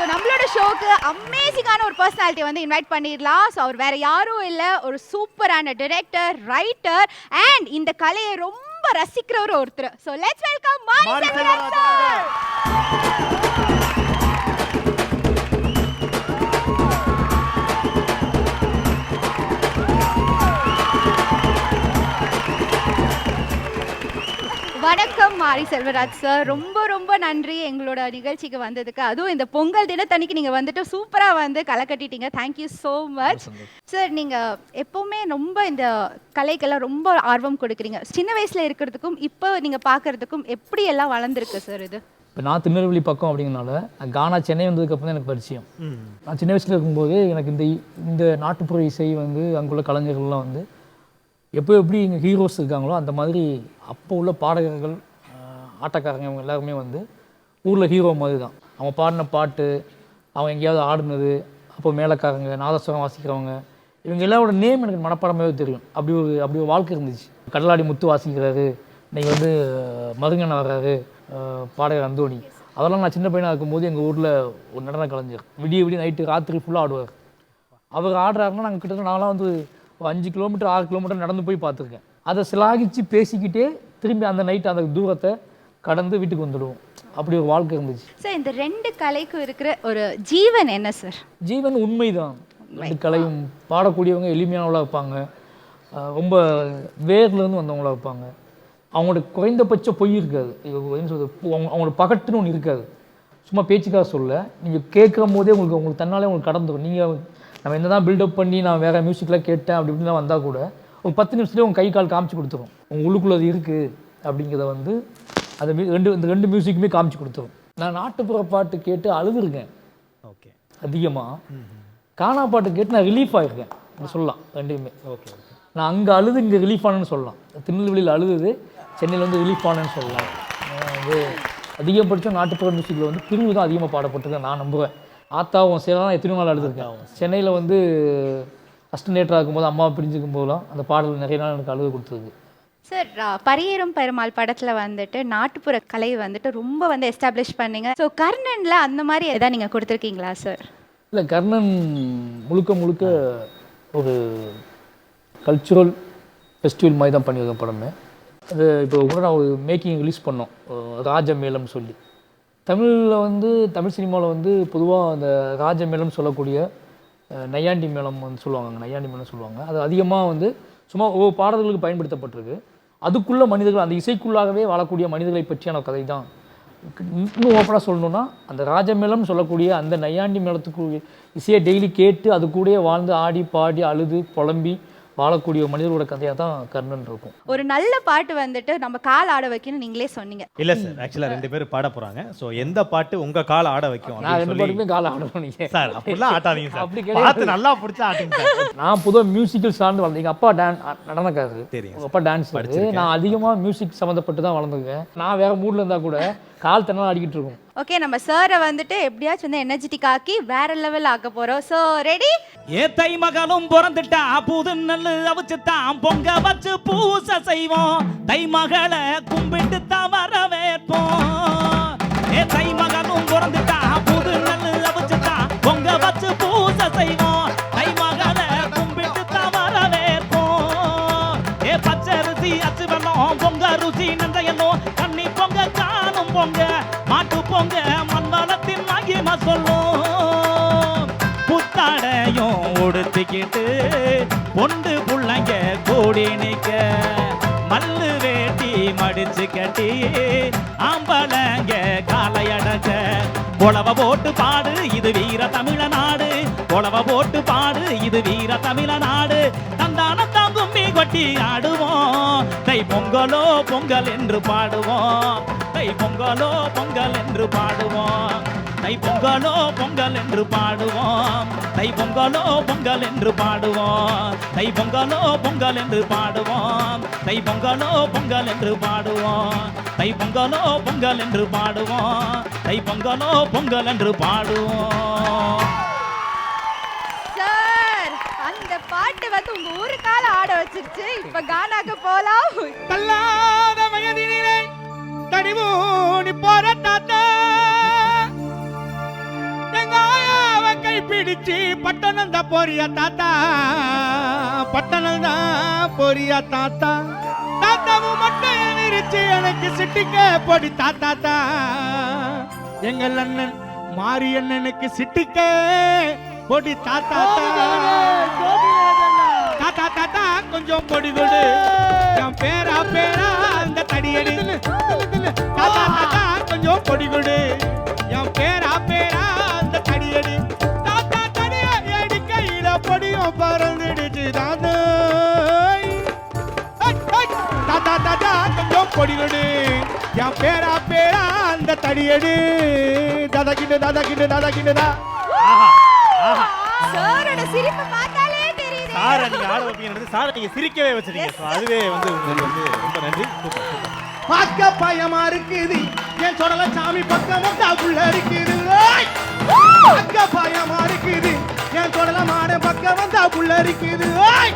So நம்மளோட ஷோக்கு அமேசிங்கான ஒரு பர்சனாலிட்டி வந்து இன்வைட் பண்ணிடலாம். ஸோ அவர் வேற யாரும் இல்லை. ஒரு சூப்பரான டிரெக்டர் ரைட்டர் அண்ட் இந்த கலையை ரொம்ப ரசிக்கிறவர் ஒருத்தர். ஸோ லெட்ஸ் வெல்கம் மாரி செல்வராஜ் சார் வணக்கம் மாரி செல்வராஜ் சார் ரொம்ப ரொம்ப நன்றி எங்களோட நிகழ்ச்சிக்கு வந்ததுக்கு. அதுவும் இந்த பொங்கல் தினத்தன்னைக்கு நீங்கள் வந்துட்டு சூப்பராக வந்து களை கட்டிட்டீங்க. Thank you so much sir நீங்கள் எப்போவுமே ரொம்ப இந்த கலைக்கெல்லாம் ரொம்ப ஆர்வம் கொடுக்குறீங்க. சின்ன வயசில் இருக்கிறதுக்கும் இப்போ நீங்கள் பார்க்கறதுக்கும் எப்படி எல்லாம் வளர்ந்துருக்கு சார் இது? இப்போ நான் திருநெல்வேலி பக்கம் அப்படிங்கிறனால கானா சென்னை வந்ததுக்கப்புறம் தான் எனக்கு பரிச்சயம். நான் சின்ன வயசில் இருக்கும்போது எனக்கு இந்த இந்த நாட்டுப்புற இசை வந்து அங்குள்ள கலைஞர்கள்லாம் வந்து எப்போ எப்படி இங்கே ஹீரோஸ் இருக்காங்களோ அந்த மாதிரி அப்போ உள்ள பாடகர்கள் ஆட்டக்காரங்க இவங்க எல்லாருமே வந்து ஊரில் ஹீரோ மாதிரி தான் அவன் பாடின பாட்டு அவன் எங்கேயாவது ஆடுனது அப்போ மேலக்காரங்க நாதஸ்வரம் வாசிக்கிறவங்க இவங்க எல்லாரோட நேம் எனக்கு மனப்பாடமாகவே தெரியும். அப்படி ஒரு அப்படி ஒரு வாழ்க்கை இருந்துச்சு. கடலாடி முத்து வாசிக்கிறாரு இன்றைக்கி வந்து மருங்கன் வர்றாரு பாடகர் அந்தோணி. அதெல்லாம் நான் சின்ன பையனாக இருக்கும்போது எங்கள் ஊரில் ஒரு நடன கலைஞர். விடிய விடிய நைட்டு ராத்திரி ஃபுல்லாக ஆடுவார். அவர் ஆடுறாருன்னா நாங்கள் கிட்டத்தட்ட நான்லாம் வந்து ஒரு அஞ்சு கிலோமீட்டர் ஆறு கிலோமீட்டர் நடந்து போய் பார்த்துருக்கேன். அதை சிலாகிச்சு பேசிக்கிட்டே திரும்பி அந்த நைட் அந்த தூரத்தை கடந்து வீட்டுக்கு வந்துடுவோம். அப்படி ஒரு வாழ்க்கை இருந்துச்சு. சார் இந்த ரெண்டு கலைக்கும் இருக்கிற ஒரு ஜீவன் என்ன சார்? ஜீவன் உண்மைதான். ரெண்டு கலையும் பாடக்கூடியவங்க எளிமையானவளாக இருப்பாங்க. ரொம்ப வேர்லேருந்து வந்தவங்களா இருப்பாங்க. அவங்களோட குறைந்தபட்ச பொய் இருக்காது. என்ன சொல்றது? அவங்க அவங்களோட பகட்டுன்னு ஒன்று இருக்காது. சும்மா பேச்சுக்காக சொல்ல. நீங்கள் கேட்கும் போதே உங்களுக்கு உங்களுக்கு தன்னாலே உங்களுக்கு கடந்துடும் நீங்கள் நம்ம என்ன தான் பில்டப் பண்ணி நான் வேறு மியூசிக்லாம் கேட்டேன் அப்படி இப்படிலாம் வந்தால் கூட ஒரு பத்து நிமிஷத்துலேயே உங்கள் கை கால் காமிச்சு கொடுத்துரும். உங்கள் உள்ளுக்குள்ளே அது இருக்குது அப்படிங்கிறத வந்து அதை ரெண்டு இந்த ரெண்டு மியூசிக்குமே காமிச்சு கொடுத்துரும். நான் நாட்டுப்புற பாட்டு கேட்டு அழுதுருக்கேன். ஓகே. அதிகமாக கானா பாட்டு கேட்டு நான் ரிலீஃப் ஆகிருக்கேன் சொல்லலாம் ரெண்டுமே ஓகே நான் அங்கே அழுது இங்கே ரிலீஃப் ஆனேன்னு சொல்லலாம். திருநெல்வேலியில் அழுது சென்னையில் வந்து ரிலீஃப் ஆனேன்னு சொல்லலாம். வந்து அதிகபட்சம் நாட்டுப்புற மியூசிக்கில் வந்து பிரிவு தான் அதிகமாக பாடப்பட்டிருக்கேன் நான் நம்புவேன். ஆத்தாவும் சேரலாம் எத்தனையோ நாள் அழுதுருக்கேன். சென்னையில் வந்து அஸ்டனேட்டராக இருக்கும்போது அம்மாவை பிரிஞ்சுக்கும் போதெல்லாம் அந்த பாடல் நிறைய நாள் எனக்கு அழுது கொடுத்துருக்கு சார் பரியேறும் பெருமாள் படத்தில் வந்துட்டு நாட்டுப்புற கலை வந்துட்டு ரொம்ப வந்து எஸ்டாப்ளிஷ் பண்ணீங்க. ஸோ கர்ணனில் அந்த மாதிரி எதாவது நீங்கள் கொடுத்துருக்கீங்களா சார்? இல்லை கர்ணன் முழுக்க முழுக்க ஒரு கல்ச்சுரல் ஃபெஸ்டிவல் மாதிரி தான் பண்ணியிருக்கேன் படமே. அது இப்போ கூட நான் ஒரு மேக்கிங் ரிலீஸ் பண்ணோம். ராஜமேளம் சொல்லி. தமிழில் வந்து தமிழ் சினிமாவில் வந்து பொதுவாக அந்த ராஜமேளம் சொல்லக்கூடிய நையாண்டி மேளம் வந்து சொல்லுவாங்க நையாண்டி மேளம் சொல்லுவாங்க. அது அதிகமாக வந்து சும்மா ஒவ்வொரு பாடல்களுக்கு பயன்படுத்தப்பட்டிருக்கு. அதுக்குள்ள மனிதர்கள் அந்த இசைக்குள்ளாகவே வாழக்கூடிய மனிதர்களை பற்றியான கதை தான் இன்னும் ஓப்பனாக சொல்லணும்னா அந்த ராஜமேளம் சொல்லக்கூடிய அந்த நையாண்டி மேளத்துக்கு இசையை டெய்லி கேட்டு அது கூட வாழ்ந்து ஆடி பாடி அழுது புலம்பி வாழக்கூடிய மனிதர்களோட கதையாக தான் கர்ணன் இருக்கும். ஒரு நல்ல பாட்டு வந்துட்டு நம்ம கால் ஆட வைக்கணும் நீங்களே சொன்னீங்க. இல்ல சார் ஆக்சுவலா ரெண்டு பேரும் பாட போறாங்க. சோ எந்த பாட்டு உங்க கால ஆட வைக்கும் நான் ரெண்டு பாட்டுமே காலை ஆடுவோம் நீங்கள் சார் அப்படிலாம் ஆட்டாதீங்க அப்படி சார் கிடையாது. பார்த்து நல்லா பிடிச்சா ஆட்டுங்க சார் நான் பொதுவாக மியூசிக்கல் சார்ந்து வளர்ந்தேன். எங்கள் அப்பா டான் நடனக்காரரு. தெரியும் உங்கள் அப்பா டான்ஸ் நான் அதிகமாக மியூசிக் சம்மந்தப்பட்டு தான் வளர்ந்துருக்கேன் நான் வேற மூடில் இருந்தால் கூட கால் தன்னால் ஆடிக்கிட்டு இருக்கும். ஓகே நம்ம சாரை வந்துட்டு எப்படியாச்சும் வந்து எனர்ஜெட்டிக் ஆக்கி வேற லெவல் ஆக்க போறோம். சோ ரெடி ஏ தை மகனும் பிறந்துட்டா புது நெல்லு அவிச்சுத்தான் பொங்க வச்சு பூச செய்வோம். தை மகளை கும்பிட்டு தான் வரவேற்போம். ஏ தை மகனும் பிறந்துட்டா மாட்டு பொங்க மகிமா சொல்லும் புத்தாடையும் உடுத்திக்கிட்டு பொண்டு புள்ளைங்க கூடி நிக்க மல்லு வேட்டி மடிச்சு கட்டி ஆம்பளங்க காலை புலவ போட்டு பாடு இது வீர தமிழ நாடு. புலவ போட்டு பாடு இது வீர தமிழ நாடு. தந்தான கும்மி கொட்டி ஆடுவோம். தை பொங்கலோ பொங்கல் என்று பாடுவோம். தை பொங்கலோ பொங்கல் என்று பாடுவோம். தை பொங்கலோ பொங்கல் என்று பாடுவோம். தை பொங்கலோ பொங்கல் என்று பாடுவோம். தை பொங்கலோ பொங்கல் என்று பாடுவோம். தை பொங்கலோ பொங்கல் என்று பாடுவோம். தை பொங்கலோ பொங்கல் என்று பாடுவோம். தை பொங்கலோ பொங்கல் என்று பாடுவோம். வந்து உங்க ஊருக்கால ஆட வச்சிருச்சு. இப்ப கானாக்கு போலாம். தள்ளாத வயதினிலே தடிமூடி போற தாத்தா எங்க பிடிச்சு பட்டணம் தான் போறியா தாத்தா? பட்டணம் தான் போறியா தாத்தா? தாத்தாவும் மட்டும் விரிச்சு எனக்கு சிட்டிக்க பொடி தாத்தா தான் எங்கள் அண்ணன் மாரி அண்ணனுக்கு சிட்டிக்க பொடி தாத்தா தான் தாத்தா தாத்தா கொஞ்சம் பொடி கொடு என் பேரா பேரா அந்த தடியடி. தாத்தா தாத்தா கொஞ்சம் பொடி கொடு என் பேரா பேரா அந்த தடியடி. தாத்தா தடியடி கையில பொடியும் பறந்துடுச்சு தாத்தா. தாத்தா தாத்தா கொஞ்சம் பொடி கொடு என் பேரா பேரா அந்த தடியடி. தாதா கிட்ட தாதா கிட்ட தாதா கிட்ட தா. சாரோட சிரிப்பு தெரியுது சாரை நீங்க ஆட வைப்பீங்கன்றது சாரை நீங்க சிரிக்கவே வச்சிருக்கீங்க So, அதுவே வந்து உங்களுக்கு வந்து ரொம்ப நன்றி. Super super. பார்க்க பயமா இருக்குது. என் சொடல சாமி பக்கம் வந்தாக்குள்ள இருக்குது ஓய்! பார்க்க பயமா இருக்குது. என் சொடல மாட பக்கம் வந்தாக்குள்ள இருக்குது ஓய்!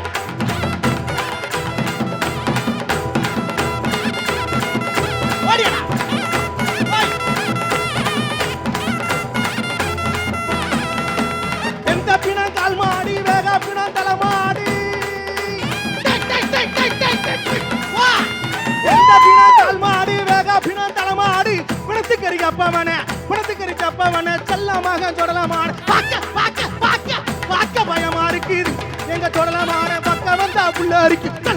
எந்த பிணம் கால் மாடி வேக பிணம் தலை மாடி பிணத்துக்கறி கப்பவன பிணத்துக்கறி கப்பவன செல்லமாக தொடலமான பாக்க பாக்க பாக்க பாக்க பயமா இருக்குது. எங்க தொடலமான பக்க வந்தா புள்ள இருக்குது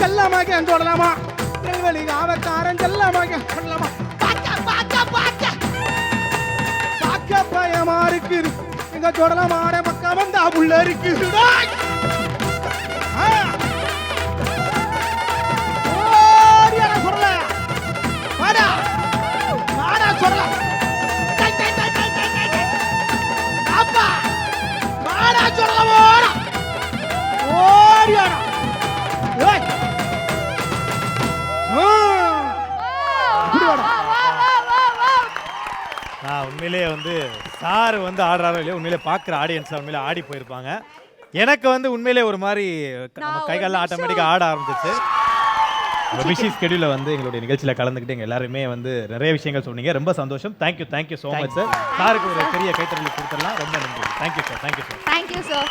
செல்லமாக தொடலாமா? மகன் சொடலமா செல்லமாக காவக்காரன் பார்க்க பார்க்க பார்க்க. பார்க்க பயமா இருக்குது எங்க சொடலமான பக்கம் வந்தா உள்ள இருக்குது. உண்மையிலேயே வந்து சார் வந்து ஆடுறாரோ இல்லையோ உண்மையிலே பார்க்குற ஆடியன்ஸ் உண்மையிலே ஆடி போயிருப்பாங்க. எனக்கு வந்து உண்மையிலே ஒரு மாதிரி க- நம்ம கைகாலெல்லாம் நிமிஷம் ஆட்டோமேட்டிக்காக ஆட ஆரம்பிச்சிச்சு பிஸி ஸ்கெடியூலில் வந்து எங்களுடைய நிகழ்ச்சியில் கலந்துக்கிட்டு எங்க எல்லாருமே வந்து நிறைய விஷயங்கள் சொன்னீங்க. ரொம்ப சந்தோஷம். Thank you thank you so much sir சாருக்கு ஒரு பெரிய கைத்தறி கொடுத்துடலாம். ரொம்ப நன்றி. Thank you sir thank you sir thank you sir